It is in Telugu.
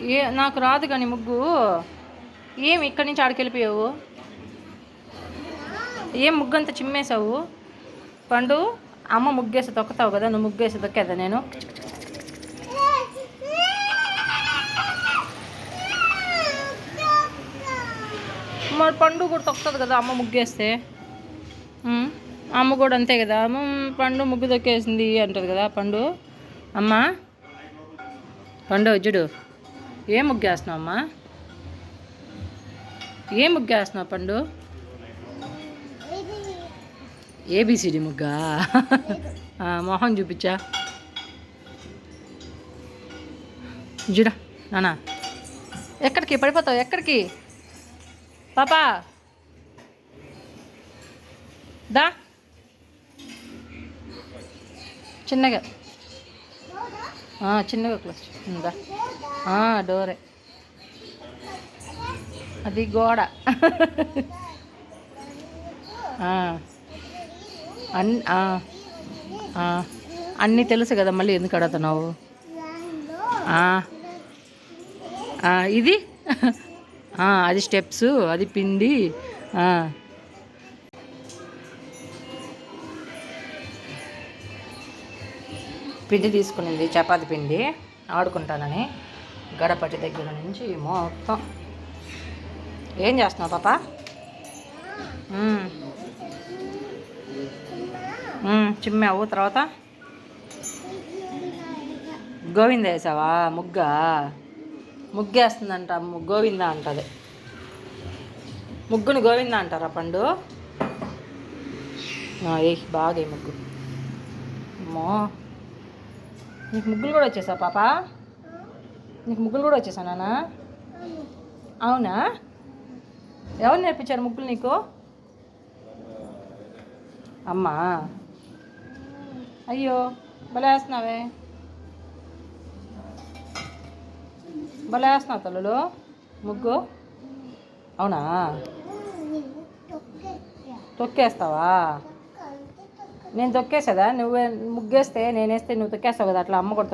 ఏ నాకు రాదు కానీ ముగ్గు. ఏం ఇక్కడి నుంచి ఆడికి వెళ్ళిపోయావు? ఏం ముగ్గు అంతా చిమ్మేశావు? పండు అమ్మ ముగ్గేసి తొక్కుతావు కదా నువ్వు ముగ్గేసి తొక్కేదా నేను? మరి పండు కూడా తొక్కుతుంది కదా అమ్మ ముగ్గేస్తే? అమ్మ కూడా అంతే కదా. అమ్మ పండు ముగ్గు తొక్కేసింది అంటుంది కదా పండు. అమ్మ పండు చూడు. ఏం ముగ్గేస్తున్నావు అమ్మా ఏం ముగ్గేస్తున్నావు పండు? ఏబిసిడి ముగ్గా? మొహం చూపించా. చూడ నానా. ఎక్కడికి పడిపోతావు? ఎక్కడికి? పాపా. దా. చిన్నగా. చిన్నగా క్లాస్ దా. డోరే. అది గోడ. అన్ అన్నీ తెలుసు కదా మళ్ళీ ఎందుకు అడుగుతున్నావు? ఇది? అది స్టెప్స్ అది పిండి పిండి తీసుకునింది చపాతి పిండి ఆడుకుంటానని. గడపటి దగ్గర నుంచి మొత్తం. ఏం చేస్తున్నావు పాప? మ్మ్. మ్మ్, చిమ్మావు తర్వాత? గోవింద వేసావా? ముగ్గ? ముగ్గేస్తుందంట గోవింద అంటది. ముగ్గుని గోవింద అంటారా పండు? ఏ బాగా ఈ ముగ్గు. అమ్మో నీకు ముగ్గులు కూడా వచ్చేసా పాప? నీకు ముగ్గులు కూడా వచ్చేసా నాన్న. అవునా? ఎవరు నేర్పించారు ముగ్గులు నీకు? అమ్మా. అయ్యో భలే వేస్తున్నావే. భలే వేస్తున్నావు తల్లులు. ముగ్గు. అవునా? తొక్కేస్తావా? నేను తొక్కేసేదా? నువ్వే ముగ్గేస్తే నేనేస్తే నువ్వు తొక్కేస్తావు కదా అట్లా అమ్మ కూడా